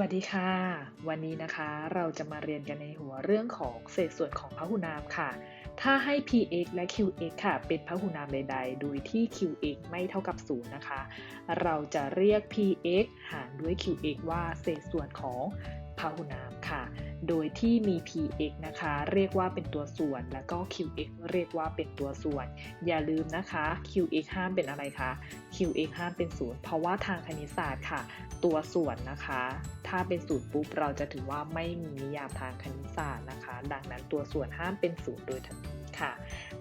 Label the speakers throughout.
Speaker 1: วัสดีค่ะ วันนี้นะคะเราจะมาเรียนกันในหัวเรื่องของเศษส่วนของพหุนามค่ะ ถ้าให้ px และ qx ค่ะ เป็นพหุนามใด ๆ โดยที่ qx ไม่เท่ากับ0นะคะ เราจะเรียก px หารด้วย qx ว่าเศษส่วนของพหุนามค่ะ โดยที่มี px นะคะ เรียกว่าเป็นตัวส่วน แล้วก็ qx เรียกว่าเป็นตัวส่วน อย่าลืมนะคะ qx ห้ามเป็นอะไรคะ qx ห้ามเป็นศูนย์เพราะว่าทางคณิตศาสตร์ค่ะ ตัวส่วนนะคะ ถ้าเป็นศูนย์ปุ๊บเราจะถือว่าไม่มีนิยามทางคณิตศาสตร์นะคะ ดังนั้นตัวส่วนห้ามเป็นศูนย์โดยทันทีค่ะ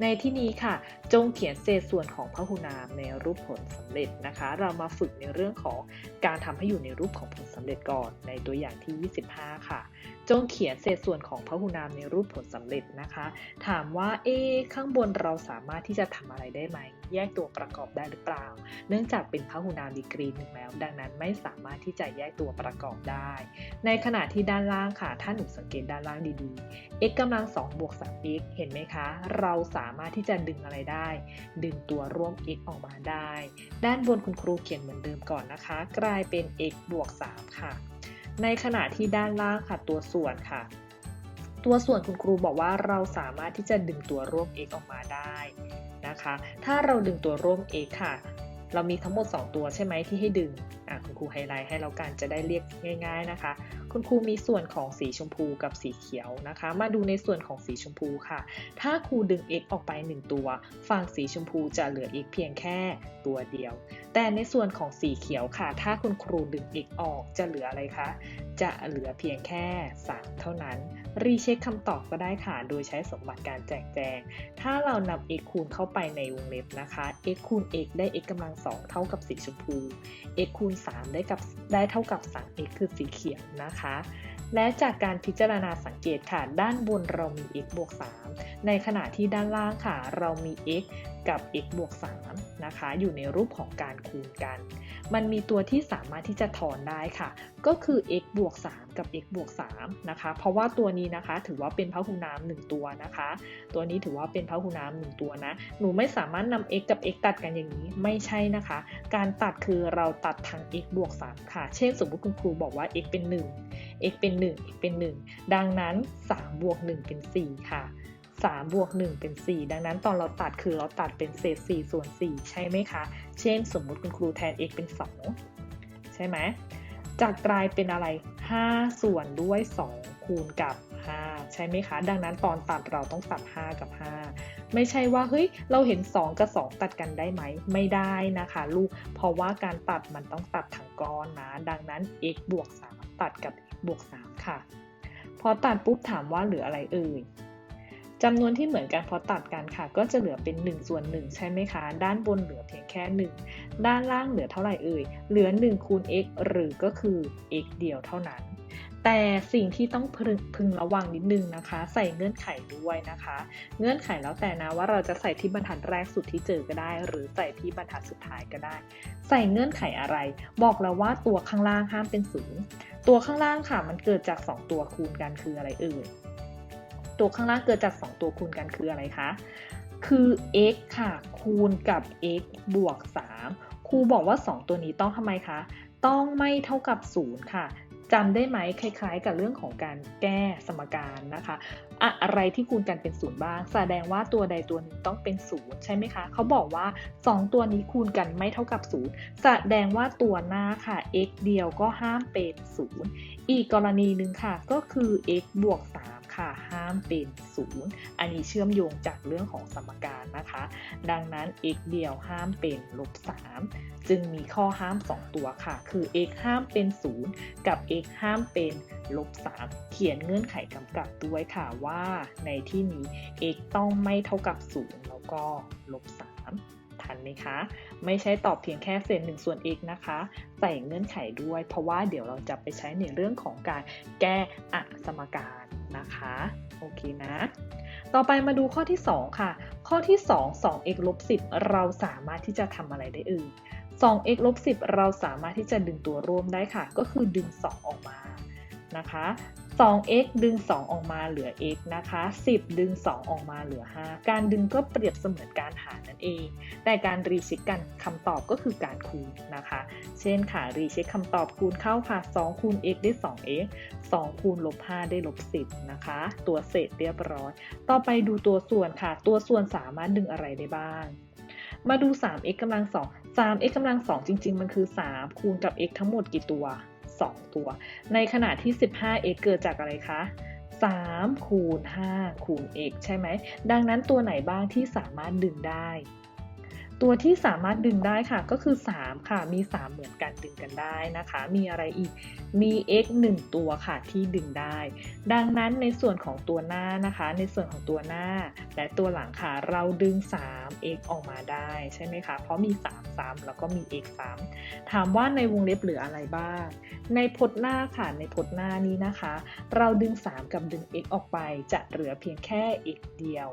Speaker 1: ในที่นี้ค่ะ จงเขียนเศษส่วนของพหุนามในรูปผลสำเร็จนะคะ เรามาฝึกในเรื่องของการทำให้อยู่ในรูปของผลสำเร็จก่อน ในตัวอย่างที่ 25 ค่ะ จงเขียนเศษส่วนของพหุนามในรูปผลสำเร็จนะคะ ถามว่าเอ๊ข้างบนเราสามารถที่จะทำอะไรได้ไหม แยกตัวประกอบได้หรือเปล่า เนื่องจากเป็นพหุนามดีกรีหนึ่งแล้ว ดังนั้นไม่สามารถที่จะแยกตัวประกอบได้ ในขณะที่ด้านล่างค่ะ ถ้าหนูสังเกตด้านล่างดีๆ x กำลัง2บวก 3x เห็นไหมคะ เราสามารถที่จะดึงอะไรได้ ดึงตัวร่วม x ออกมาได้ ด้านบนคุณครูเขียนเหมือนเดิมก่อนนะคะ กลายเป็น x บวก 3 ค่ะ ในขณะที่ด้านล่างค่ะตัวส่วนค่ะตัวส่วนคุณครูบอกว่าเราสามารถที่จะดึงตัวร่วม x ออกมาได้ นะคะ ถ้าเราดึงตัวร่วม x ค่ะ เรามีทั้งหมด 2 ตัวใช่ไหมที่ให้ดึง คุณครูไฮไลท์ให้เรากันจะได้เรียกง่าย ๆนะคะ คุณครูมีส่วนของสีชมพูกับสีเขียวนะคะ มาดูในส่วนของสีชมพูค่ะ ถ้าครูดึง x ออกไป 1 ตัว ฝั่งสีชมพูจะเหลือ x เพียงแค่ตัวเดียว แต่ในส่วนของสีเขียวค่ะ ถ้าคุณครูดึง x ออกจะเหลืออะไรคะ จะเหลือเพียงแค่3เท่านั้น รีเช็คคำตอบก็ได้ค่ะ โดยใช้สมบัติการแจกแจง ถ้าเรานำ x คูณเข้าไปในวงเล็บนะคะ x คูณ x ได้ x กำลัง2เท่ากับสีชมพู x คูณ3 ได้กับได้เท่ากับ 3x คือสีเขียวนะคะ และจากการพิจารณาสังเกตค่ะ ด้านบนเรามี x บวก 3 ในขณะที่ด้านล่างค่ะ เรามี x กับ x บวก3นะคะ อยู่ในรูปของการคูณกัน มันมีตัวที่สามารถที่จะถอนได้ค่ะ ก็คือ x บวก3กับ x บวก3นะคะ เพราะว่าตัวนี้นะคะถือว่าเป็นพหุนาม1ตัวนะคะ ตัวนี้ถือว่าเป็นพหุนาม1ตัวนะ หนูไม่สามารถนำ x กับ x ตัดกันอย่างนี้ ไม่ใช่นะคะ การตัดคือเราตัดทาง x บวก3ค่ะ เช่น สมมติคุณครูบอกว่า x เป็น 1 x เป็น 1 x เป็น 1 ดังนั้น 3 บวก 1 เป็น 4 ค่ะ 3บวก1เป็น 4 ดังนั้นตอนเราตัดคือเราตัดเป็นเศษ 4 ส่วน 4 ใช่ไหมคะ เช่น สมมุติคุณครูแทน x เป็น 2 ใช่ไหมจากกลายเป็นอะไร 5 ส่วนด้วย 2 คูณกับ 5 ใช่ไหมคะ ดังนั้นตอนตัดเราต้องตัด 5 กับ 5 ไม่ใช่ว่าเฮ้ยเราเห็น 2 กับ 2 ตัดกันได้ไหม ไม่ได้นะคะลูก เพราะว่าการตัดมันต้องตัดทั้งก้อนนะ ดังนั้น x บวก 3 ตัดกับ x บวก 3 ค่ะ พอตัดปุ๊บถามว่าเหลืออะไรเอ่ย จำนวนที่เหมือนกันพอตัดกันค่ะ ก็จะเหลือเป็น1ส่วน1ใช่ไหมคะ ด้านบนเหลือเพียงแค่ 1 ด้านล่างเหลือเท่าไหร่เอ่ย เหลือ1คูณ x หรือก็คือ x เดียวเท่านั้น แต่สิ่งที่ต้องพึงพึงระวังนิดนึงนะคะ ใส่เงื่อนไขด้วยนะคะ เงื่อนไขแล้วแต่นะว่าเราจะใส่ที่บรรทัดแรกสุดที่เจอก็ได้ หรือใส่ที่บรรทัดสุดท้ายก็ได้ ใส่เงื่อนไขอะไร บอกแล้วว่าตัวข้างล่างห้ามเป็นศูนย์ตัวข้างล่างค่ะมันเกิดจาก 2 ตัวคูณกันคืออะไรเอ่ย ตัวข้างล่างเกิดจาก 2 ตัวคูณกันคืออะไรคะ คือ x ค่ะ คูณกับ x บวก 3 ครูบอกว่า 2 ตัวนี้ต้องทำไมคะ ต้องไม่เท่ากับ 0 ค่ะจำได้ไหมคล้ายๆ กับเรื่องของการแก้สมการนะคะ อะไรที่คูณกันเป็นศูนย์บ้าง แสดงว่าตัวใดตัวหนึ่งต้องเป็นศูนย์ใช่ไหมคะเขาบอกว่า 2 ตัวนี้คูณกันไม่เท่ากับศูนย์แสดงว่าตัวหน้าค่ะ x เดียวก็ห้ามเป็นศูนย์อีกกรณีหนึ่งค่ะก็คือ x บวก3 ค่ะห้ามเป็นศูนย์อันนี้เชื่อมโยงจากเรื่องของสมการนะคะ ดังนั้น x เดียวห้ามเป็นลบ3จึงมีข้อห้าม 2 ตัวค่ะ คือ x ห้ามเป็น0กับ x ห้ามเป็นลบ3เขียนเงื่อนไขกำกับด้วยค่ะว่า ในที่นี้ x ต้องไม่เท่ากับ 0 แล้วก็ลบ3ทันไหมคะ ไม่ใช่ตอบเพียงแค่เศษ1ส่วน x นะคะ ใส่เงื่อนไขด้วย เพราะว่าเดี๋ยวเราจะไปใช้ในเรื่องของการแก้อสมการ นะคะ โอเคนะ ต่อไปมาดูข้อที่ 2 ค่ะ ข้อที่ 2 2x ลบ10 เราสามารถที่จะทำอะไรได้อื่น 2x ลบ10 เราสามารถที่จะดึงตัวร่วมได้ค่ะ ก็คือดึง 2 ออกมา นะคะ 2x ดึง 2 ออกมาเหลือ x นะคะ 10 ดึง 2 ออกมาเหลือ 5 การดึงก็เปรียบเสมือนการหารนั่นเอง แต่การรีเช็คกันคำตอบก็คือการคูณนะคะ เช่นค่ะรีเช็คคำตอบคูณเข้าค่ะ 2 คูณ x ได้ 2x 2 คูณลบ 5 ได้ลบ 10 นะคะ ตัวเศษเรียบร้อย ต่อไปดูตัวส่วนค่ะ ตัวส่วนสามารถดึงอะไรได้บ้าง มาดู 3x กำลัง2 3x กำลัง2จริง ๆ มันคือ 3 คูณกับ x ทั้งหมดกี่ตัว 2 ตัว ในขณะที่ 15x เกิดจากอะไรคะ 3 คูณ 5 คูณ x ใช่ไหม ดังนั้นตัวไหนบ้างที่สามารถดึงได้ ตัวที่สามารถดึงได้ค่ะก็คือ 3 ค่ะ มี 3 เหมือนกันดึงกันได้นะคะ มีอะไรอีก มี x 1 ตัวค่ะที่ดึงได้ ดังนั้นในส่วนของตัวหน้านะคะ ในส่วนของตัวหน้า และตัวหลังค่ะ เราดึง 3x ออกมาได้ใช่ไหมคะ เพราะมี3ซ้ำแล้วก็มี x ซ้ำถามว่าในวงเล็บเหลืออะไรบ้าง ในพจน์หน้าค่ะ ในพจน์หน้านี้นะคะ เราดึง 3 กับดึง x ออกไป จะเหลือเพียงแค่ x เดียว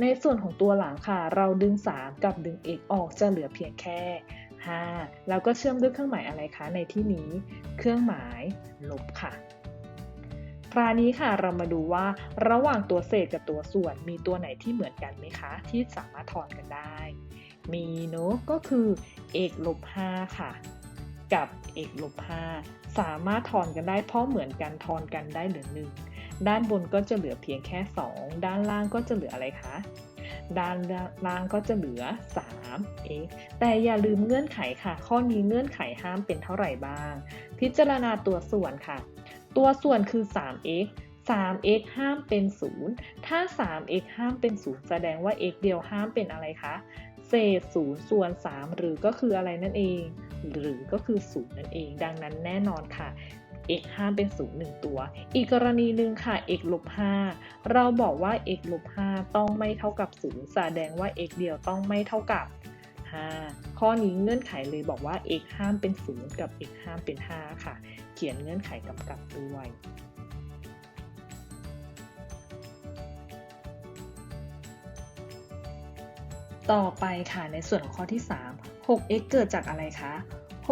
Speaker 1: ในส่วนของตัวหลังค่ะ เราดึง 3 กับดึง x ออกจะเหลือเพียงแค่ 5 แล้วก็เชื่อมด้วยเครื่องหมายอะไรคะ ในที่นี้เครื่องหมายลบค่ะ คราวนี้ค่ะเรามาดูว่าระหว่างตัวเศษกับตัวส่วนมีตัวไหนที่เหมือนกันไหมคะ ที่สามารถถอนกันได้ มีเนอะก็คือเอกลบ5ค่ะ กับเอกลบ5สามารถถอนกันได้เพราะเหมือนกันถอนกันได้เหลือหนึ่ง ด้านบนก็จะเหลือเพียงแค่ 2 ด้านล่างก็จะเหลืออะไรคะ ด้านล่างก็จะเหลือ 3x แต่อย่าลืมเงื่อนไขค่ะ ข้อนี้เงื่อนไขห้ามเป็นเท่าไหร่บ้าง พิจารณาตัวส่วนค่ะ ตัวส่วนคือ 3x 3x ห้ามเป็น 0 ถ้า 3x ห้ามเป็น 0 แสดงว่า x เดียวห้ามเป็นอะไรคะ เศษ 0 ส่วน 3 หรือก็คืออะไรนั่นเอง หรือก็คือ 0 นั่นเอง ดังนั้นแน่นอนค่ะ x ห้ามเป็น0 1ตัว อีกกรณีหนึ่งค่ะ x ลบ5เราบอกว่า x ลบ5ต้องไม่เท่ากับ 0 แสดงว่า x เดียวต้องไม่เท่ากับ 5 ข้อนี้เงื่อนไขเลยบอกว่า x ห้ามเป็น 0 กับ x ห้ามเป็น 5 ค่ะ เขียนเงื่อนไขกำกับด้วยต่อไปค่ะในส่วนของข้อที่ 3 6x เกิดจากอะไรคะ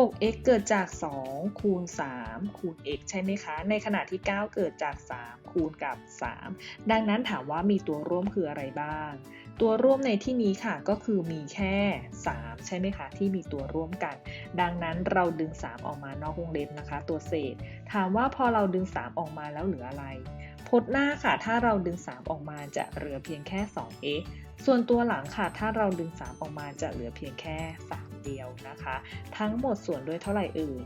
Speaker 1: 6x เกิดจาก 2 คูณ 3 คูณ x ใช่ไหมคะ ในขณะที่ 9 เกิดจาก 3 คูณกับ 3 ดังนั้นถามว่ามีตัวร่วมคืออะไรบ้าง ตัวร่วมในที่นี้ค่ะก็คือมีแค่ 3 ใช่ไหมคะ ที่มีตัวร่วมกัน ดังนั้นเราดึง 3 ออกมานอกวงเล็บนะคะ ตัวเศษ ถามว่าพอเราดึง 3 ออกมาแล้วเหลืออะไรพจน์หน้าค่ะ ถ้าเราดึง 3 ออกมาจะเหลือเพียงแค่ 2x ส่วนตัวหลังค่ะ ถ้าเราดึง 3 ออกมาจะเหลือเพียงแค่ 3 เดียวนะคะ ทั้งหมดส่วนด้วยเท่าไหร่เอ่ย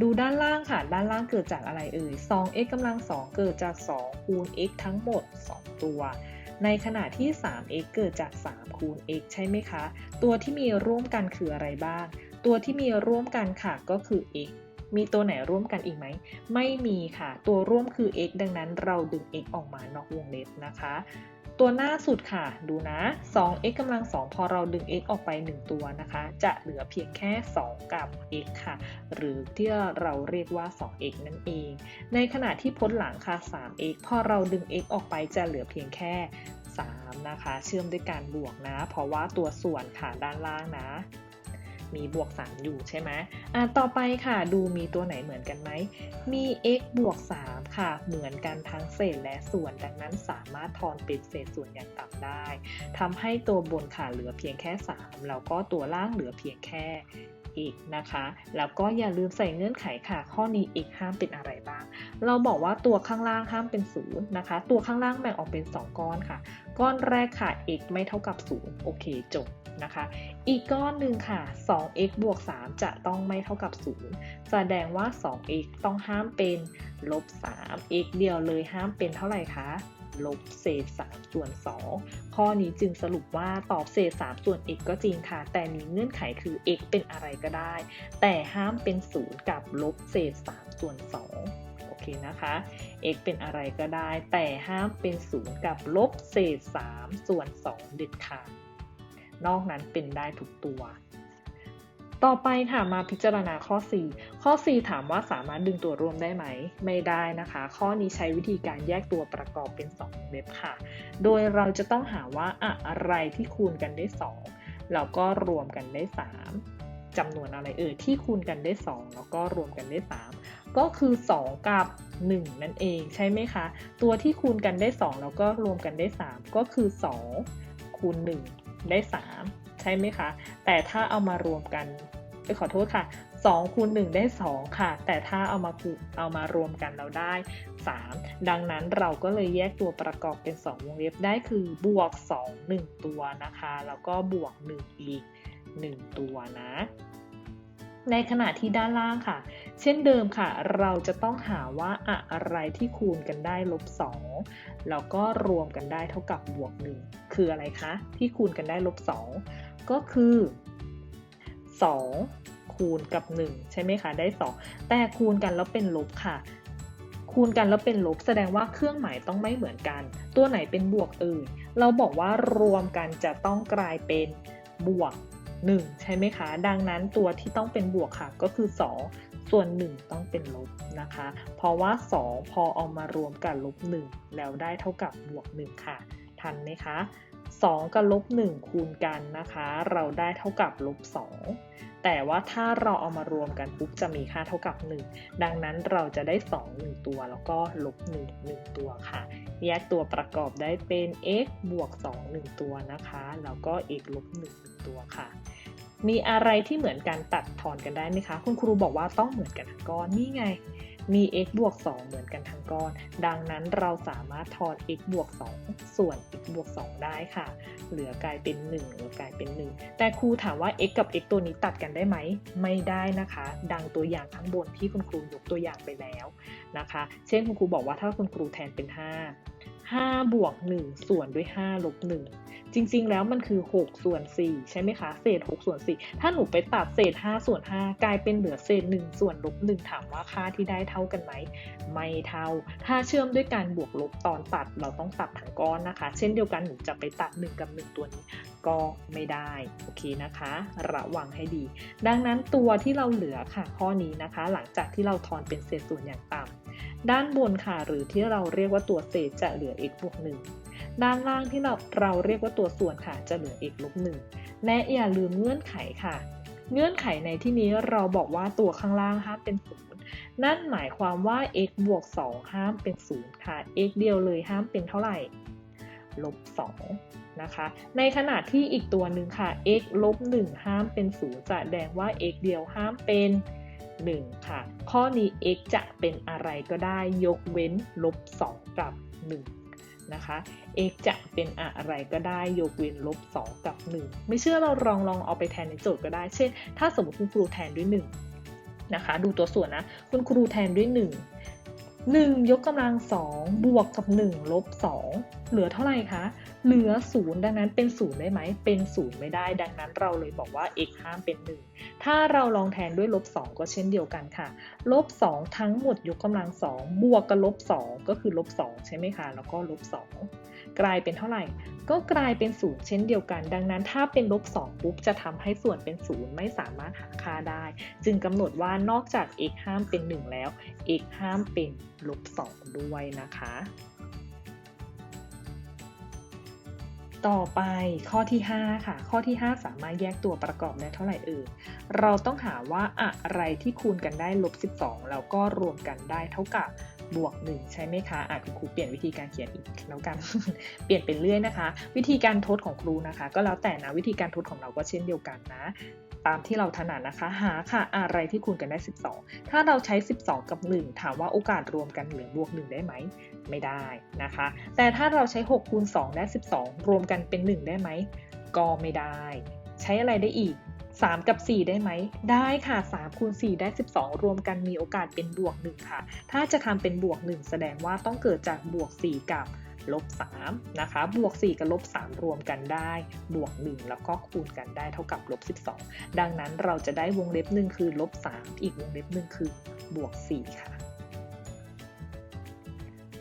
Speaker 1: ดูด้านล่างค่ะ ด้านล่างเกิดจากอะไรเอ่ย 2x กำลัง 2 เกิดจาก 2 คูณ x ทั้งหมด 2 ตัว ในขณะที่ 3x เกิดจาก 3 คูณ x ใช่ไหมคะ ตัวที่มีร่วมกันคืออะไรบ้าง ตัวที่มีร่วมกันค่ะก็คือ x มีตัวไหนร่วมกันอีกไหม ไม่มีค่ะ ตัวร่วมคือ x ดังนั้นเราดึง x ออกมานอกวงเล็บนะคะ ตัวหน้าสุดค่ะ ดูนะ 2x กำลัง 2 พอเรา ดึง x ออกไป 1 ตัวนะคะ จะเหลือเพียงแค่ 2 กับ x ค่ะ หรือที่เราเรียกว่า 2x นั่นเอง ในขณะที่พจน์หลังค่ะ 3x พอเราดึง x ออกไปจะเหลือเพียงแค่ 3 นะคะ เชื่อมด้วยการบวกนะ เพราะว่าตัวส่วนค่ะด้านล่างนะ มีบวก 3 อยู่ใช่ไหมอะต่อไปค่ะดูมีตัวไหนเหมือนกันไหม มี x บวก 3 ค่ะ เหมือนกันทั้งเศษและส่วน ดังนั้นสามารถทอนเป็นเศษส่วนอย่างต่ำได้ทำให้ตัวบนค่ะเหลือเพียงแค่ 3 แล้วก็ตัวล่างเหลือเพียงแค่ x นะคะ แล้วก็อย่าลืมใส่เงื่อนไขค่ะ ข้อนี้ x ห้ามเป็นอะไรบ้าง เราบอกว่าตัวข้างล่างห้ามเป็น0นะคะ ตัวข้างล่างแบ่งออกเป็น 2 ก้อนค่ะ ก้อนแรกค่ะ x ไม่เท่ากับ0โอเคจบนะคะ อีกก้อนหนึ่งค่ะ 2x บวก 3 จะต้องไม่เท่ากับ 0 แสดงว่า 2x ต้องห้ามเป็นลบ 3 x เดียวเลยห้ามเป็นเท่าไหร่คะ ลบเศษ3ส่วน 2 ข้อนี้จึงสรุปว่าตอบเศษ3ส่วน x ก็จริงค่ะ แต่มีเงื่อนไขคือ x เป็นอะไรก็ได้ แต่ห้ามเป็น 0 กับลบเศษ3ส่วน 2 โอเคนะคะ x เป็นอะไรก็ได้ แต่ห้ามเป็น 0 กับลบเศษ3ส่วน 2 เด็ดขาดนอกนั้นเป็นได้ทุกตัว ต่อไปค่ะมาพิจารณาข้อ 4 ข้อ 4 ถามว่าสามารถดึงตัวรวมได้ไหม ไม่ได้นะคะ ข้อนี้ใช้วิธีการแยกตัวประกอบเป็น 2เล็บค่ะ โดยเราจะต้องหาว่าอะไรที่คูณกันได้ 2 แล้วก็รวมกันได้ 3จำนวนอะไรเอ่ยที่คูณกันได้ 2 แล้วก็รวมกันได้ 3 ก็คือ 2 กับ 1 นั่นเองใช่ไหมคะ ตัวที่คูณกันได้ 2 แล้วก็รวมกันได้ 3 ก็คือ 2 คูณ 1 ได้ 3 ใช่ไหมคะ แต่ถ้าเอามารวมกันไปขอโทษค่ะ2คูณ1ได้ 2 ค่ะ แต่ถ้าเอามาเอามารวมกันเราได้ 3 ดังนั้นเราก็เลยแยกตัวประกอบเป็น 2 วงเล็บได้คือบวก 2 1 ตัวนะคะ แล้วก็บวก 1 อีก 1 ตัวนะ ในขณะที่ด้านล่างค่ะ เช่นเดิมค่ะ เราจะต้องหาว่าอะไรที่คูณกันได้ลบ 2 แล้วก็รวมกันได้เท่ากับบวก 1 คืออะไรคะ ที่คูณกันได้ลบ 2 ก็คือ 2 คูณกับ 1 ใช่ไหมคะ ได้ 2 แต่คูณกันแล้วเป็นลบค่ะ คูณกันแล้วเป็นลบแสดงว่าเครื่องหมายต้องไม่เหมือนกัน ตัวไหนเป็นบวกเอ่ยเราบอกว่ารวมกันจะต้องกลายเป็นบวก 1 ใช่ไหมคะ ดังนั้นตัวที่ต้องเป็นบวกค่ะก็คือ 2 ส่วน 1 ต้องเป็นลบนะคะ เพราะว่า 2 พอเอามารวมกันลบ 1 แล้วได้เท่ากับบวก 1 ค่ะ ทันไหมคะ 2 กับลบ1คูณกันนะคะ เราได้เท่ากับลบ2แต่ว่าถ้าเราเอามารวมกันปุ๊บจะมีค่าเท่ากับ 1 ดังนั้นเราจะได้ 2 1 ตัวแล้วก็ลบ1 1 ตัวค่ะ แยกตัวประกอบได้เป็น x บวก 2 1 ตัวนะคะ แล้วก็ x ลบ1 1 ตัวค่ะ มีอะไรที่เหมือนกันตัดทอนกันได้ไหมคะ คุณครูบอกว่าต้องเหมือนกันทั้งก้อนนี่ไง มี x บวก 2 เหมือนกันทั้งก้อน ดังนั้นเราสามารถทอน x บวก 2 ส่วน x บวก 2 ได้ค่ะ เหลือกลายเป็น1หรือกลายเป็น 1 แต่ครูถามว่า x กับ x ตัวนี้ตัดกันได้ไหม ไม่ได้นะคะ ดังตัวอย่างข้างบนที่คุณครูยกตัวอย่างไปแล้วนะคะ เช่นคุณครูบอกว่าถ้าคุณครูแทนเป็น 5 5บวก1ส่วนด้วย5ลบ1จริง ๆ แล้วมันคือ 6 ส่วน 4 ใช่ไหมคะ เศษ 6 ส่วน 4 ถ้าหนูไปตัดเศษ 5 ส่วน 5 กลายเป็นเหลือเศษ 1 ส่วนลบ1ถามว่าค่าที่ได้เท่ากันไหม ไม่เท่า ถ้าเชื่อมด้วยการบวกลบตอนตัดเราต้องตัดทั้งก้อนนะคะ เช่นเดียวกันหนูจะไปตัด 1 กับ 1 ตัวนี้ก็ไม่ได้โอเคนะคะ ระวังให้ดี ดังนั้นตัวที่เราเหลือค่ะข้อนี้นะคะ หลังจากที่เราทอนเป็นเศษส่วนอย่างต่ำ ด้านบนค่ะหรือที่เราเรียกว่าตัวเศษจะเหลือ x บวก1ด้านล่างที่เราเราเรียกว่าตัวส่วนค่ะจะเหลือ x ลบ1และอย่าลืมเงื่อนไขค่ะ เงื่อนไขในที่นี้เราบอกว่าตัวข้างล่างห้ามเป็นศูนย์นั่นหมายความว่า x บวก2ห้ามเป็นศูนย์ค่ะ x เดียวเลยห้ามเป็นเท่าไหร่ลบ2นะคะ ในขณะที่อีกตัวหนึ่งค่ะ x ลบ1ห้ามเป็น0แสดงว่า x เดียวห้ามเป็น 1 ค่ะ ข้อนี้ x จะเป็นอะไรก็ได้ยกเว้นลบ2กับ 1 นะคะ x จะเป็นอะไรก็ได้ยกเว้นลบ2กับ 1 ไม่เชื่อเราลองลองเอาไปแทนในโจทย์ก็ได้ เช่น ถ้าสมมติคุณครูแทนด้วย 1 นะคะ ดูตัวส่วนนะ คุณครูแทนด้วย 1 1 ยกกำลัง 2 บวกกับ 1 ลบ 2 เหลือเท่าไหร่คะ เหลือ 0 ดังนั้นเป็น 0 ได้ไหม เป็น 0 ไม่ได้ ดังนั้นเราเลยบอกว่า x ห้ามเป็น 1 ถ้าเราลองแทนด้วยลบ 2 ก็เช่นเดียวกันค่ะลบ 2 ทั้งหมดยกกำลัง 2 บวกกับลบ 2 ก็คือลบ 2 ใช่ไหมคะ แล้วก็ลบ 2 กลายเป็นเท่าไหร่ ก็กลายเป็น0เช่นเดียวกัน ดังนั้นถ้าเป็นลบ2ปุ๊บจะทำให้ส่วนเป็น0ไม่สามารถหาค่าได้ จึงกำหนดว่านอกจาก x ห้ามเป็น 1 แล้ว x ห้ามเป็นลบ2ด้วยนะคะ ต่อไปข้อที่ 5 ค่ะ ข้อที่ 5 สามารถแยกตัวประกอบได้เท่าไหร่เอ่ยเราต้องหาว่าอะไรที่คูณกันได้ลบ12แล้วก็รวมกันได้เท่ากับ บวก 1 ใช่ไหมคะอาจคุณครูเปลี่ยนวิธีการเขียนอีกแล้วกัน เปลี่ยนเป็นเรื่อยนะคะ วิธีการทดของครูนะคะ ก็แล้วแต่นะวิธีการทดของเราก็เช่นเดียวกันนะ ตามที่เราถนัดนะคะ หาค่ะอะไรที่คูณกันได้ 12 ถ้าเราใช้ 12 กับ 1 ถามว่าโอกาสรวมกันเหลือบวก 1 ได้ไหม ไม่ได้นะคะ แต่ถ้าเราใช้ 6 คูณ 2 ได้ 12 รวมกันเป็น 1 ได้ไหม ก็ไม่ได้ ใช้อะไรได้อีก 3 กับ 4 ได้ไหม ได้ค่ะ3คูณ4ได้ 12 รวมกันมีโอกาสเป็นบวก 1 ค่ะ ถ้าจะทำเป็นบวก 1 แสดงว่าต้องเกิดจากบวก 4 กับลบ3นะคะ บวก 4 กับลบ 3 รวมกันได้ บวก 1 แล้วก็คูณกันได้เท่ากับลบ 12 ดังนั้นเราจะได้วงเล็บหนึ่งคือลบ 3 อีกวงเล็บหนึ่งคือบวก 4 ค่ะ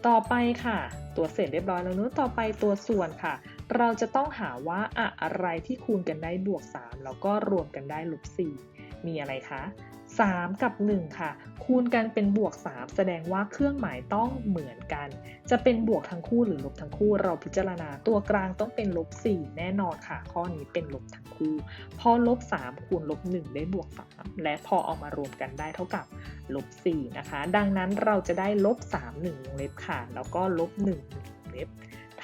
Speaker 1: ต่อไปค่ะ ตัวเศษเรียบร้อยแล้วเนอะต่อไปตัวส่วนค่ะ เราจะต้องหาว่าอะไรที่คูณกันได้บวก 3 แล้วก็รวมกันได้ลบ4มีอะไรคะ 3 กับ 1 ค่ะ คูณกันเป็นบวก 3 แสดงว่าเครื่องหมายต้องเหมือนกัน จะเป็นบวกทั้งคู่หรือลบทั้งคู่ เราพิจารณาตัวกลางต้องเป็นลบ4แน่นอนค่ะ ข้อนี้เป็นลบทั้งคู่ พอลบ 3 คูณลบ 1 ได้บวก 3 และพอเอามารวมกันได้เท่ากับลบ4นะคะ ดังนั้นเราจะได้ลบ3 1วงเล็บค่ะ แล้วก็ลบ1 1วงเล็บ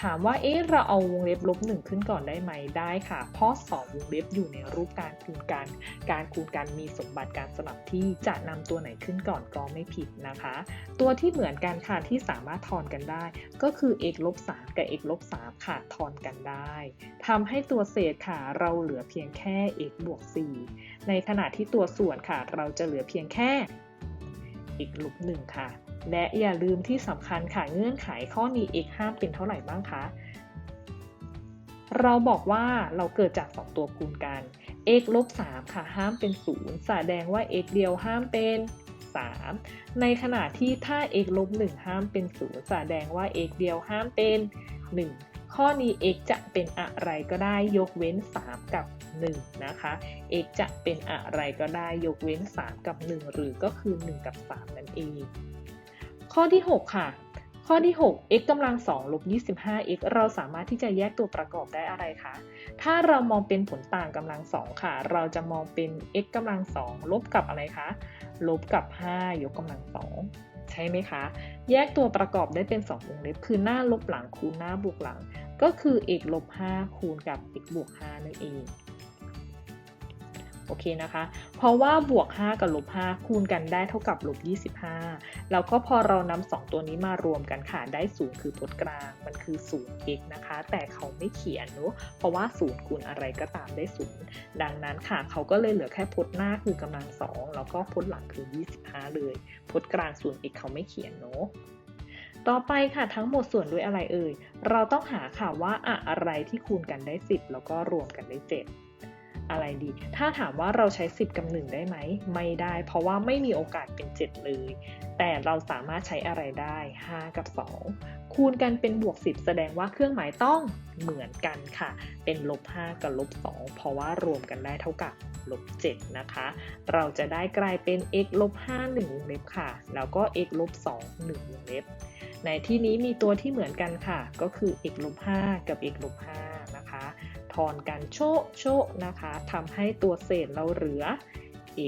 Speaker 1: ถามว่าเอ๊ะเราเอาวงเล็บลบหนึ่งขึ้นก่อนได้ไหมได้ค่ะ เพราะสองวงเล็บอยู่ในรูปการคูณกัน การคูณกันมีสมบัติการสลับที่จะนำตัวไหนขึ้นก่อนก็ไม่ผิดนะคะ ตัวที่เหมือนกันค่ะที่สามารถทอนกันได้ ก็คือ x ลบ3กับ x ลบ3ค่ะทอนกันได้ทำให้ตัวเศษค่ะเราเหลือเพียงแค่ x บวก4ในขณะที่ตัวส่วนค่ะเราจะเหลือเพียงแค่ x ลบ1ค่ะ และอย่าลืมที่สำคัญค่ะเงื่อนไขข้อนี้ x ห้ามเป็นเท่าไหร่บ้างคะเราบอกว่าเราเกิดจาก 2 ตัวคูณกัน x ลบ3ค่ะห้ามเป็น 0 แสดงว่า x เดียวห้ามเป็น 3 ในขณะที่ถ้า x ลบ1ห้ามเป็น 0 แสดงว่า x เดียวห้ามเป็น 1 ข้อนี้ x จะเป็นอะไรก็ได้ยกเว้น 3 กับ 1 นะคะ x จะเป็นอะไรก็ได้ยกเว้น 3 กับ 1 หรือก็คือ 1 กับ 3 นั่นเอง ข้อที่ 6 ค่ะ ข้อที่ 6 x กำลัง2ลบ 25x เราสามารถที่จะแยกตัวประกอบได้อะไรคะ ถ้าเรามองเป็นผลต่างกำลัง2ค่ะ เราจะมองเป็น x กำลัง2ลบกับอะไรคะ ลบกับ 5 ยกกำลัง2ใช่ไหมคะ แยกตัวประกอบได้เป็น 2 วงเล็บ คือหน้าลบหลังคูณหน้าบวกหลัง ก็คือ x ลบ5คูณกับ x บวก5นั่นเอง โอเคนะคะ เพราะว่าบวก 5 กับลบ5คูณกันได้เท่ากับลบ25 แล้วก็พอเรานำ2ตัวนี้มารวมกันค่ะ ได้0คือพจน์กลาง มันคือ 0x นะคะ แต่เขาไม่เขียนเนอะเพราะว่า0คูณอะไรก็ตามได้0ดังนั้นค่ะ เขาก็เลยเหลือแค่พจน์หน้าคือกำลัง2แล้วก็พจน์หลังคือ 25 เลยพจน์กลาง 0x เขาไม่เขียนเนอะต่อไปค่ะทั้งหมดส่วนด้วยอะไรเอ่ย เราต้องหาค่ะว่าอะไรที่คูณกันได้ 10 แล้วก็รวมกันได้ 7 อะไรดี ถ้าถามว่าเราใช้ 10 กับ 1 ได้ไหม ไม่ได้ เพราะว่าไม่มีโอกาสเป็น 7 เลย แต่เราสามารถใช้อะไรได้ 5 กับ 2 คูณกันเป็นบวก 10 แสดงว่าเครื่องหมายต้องเหมือนกันค่ะ เป็นลบ 5 กับลบ 2 เพราะว่ารวมกันได้เท่ากับลบ 7 นะคะ เราจะได้กลายเป็น x ลบ 5 1วงเล็บค่ะ แล้วก็ x ลบ 2 1วงเล็บ ในที่นี้มีตัวที่เหมือนกันค่ะ ก็คือ x ลบ 5 กับ x ลบ 5 ทอนกันโชะโชะนะคะทำให้ตัวเศษเราเหลือ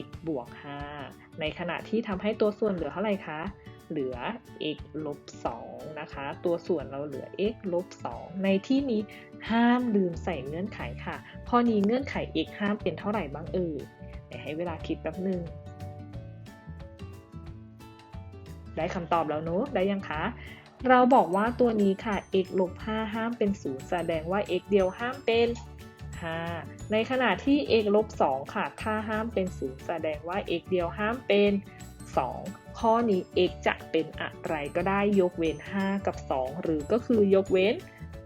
Speaker 1: x บวก 5 ในขณะที่ทำให้ตัวส่วนเหลือเท่าไหร่คะ เหลือ x ลบ2นะคะ ตัวส่วนเราเหลือ x ลบ2ในที่นี้ห้ามลืมใส่เงื่อนไขค่ะ ข้อนี้เงื่อนไข x ห้ามเป็นเท่าไหร่บ้างเอ่ยเดี๋ยวให้เวลาคิดแป๊บนึง ได้คำตอบแล้วเนอะได้ยังคะ เราบอกว่าตัวนี้ค่ะ x ลบ5ห้ามเป็น 0 แสดงว่า x เดียวห้ามเป็น 5 ในขณะที่ x ลบ2ค่ะ ถ้าห้ามเป็น 0 แสดงว่า x เดียวห้ามเป็น 2 ข้อนี้ x จะเป็นอะไรก็ได้ยกเว้น 5 กับ 2 หรือก็คือยกเว้น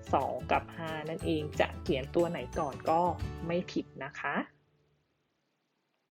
Speaker 1: 2 กับ 5 นั่นเองจะเขียนตัวไหนก่อนก็ไม่ผิดนะคะ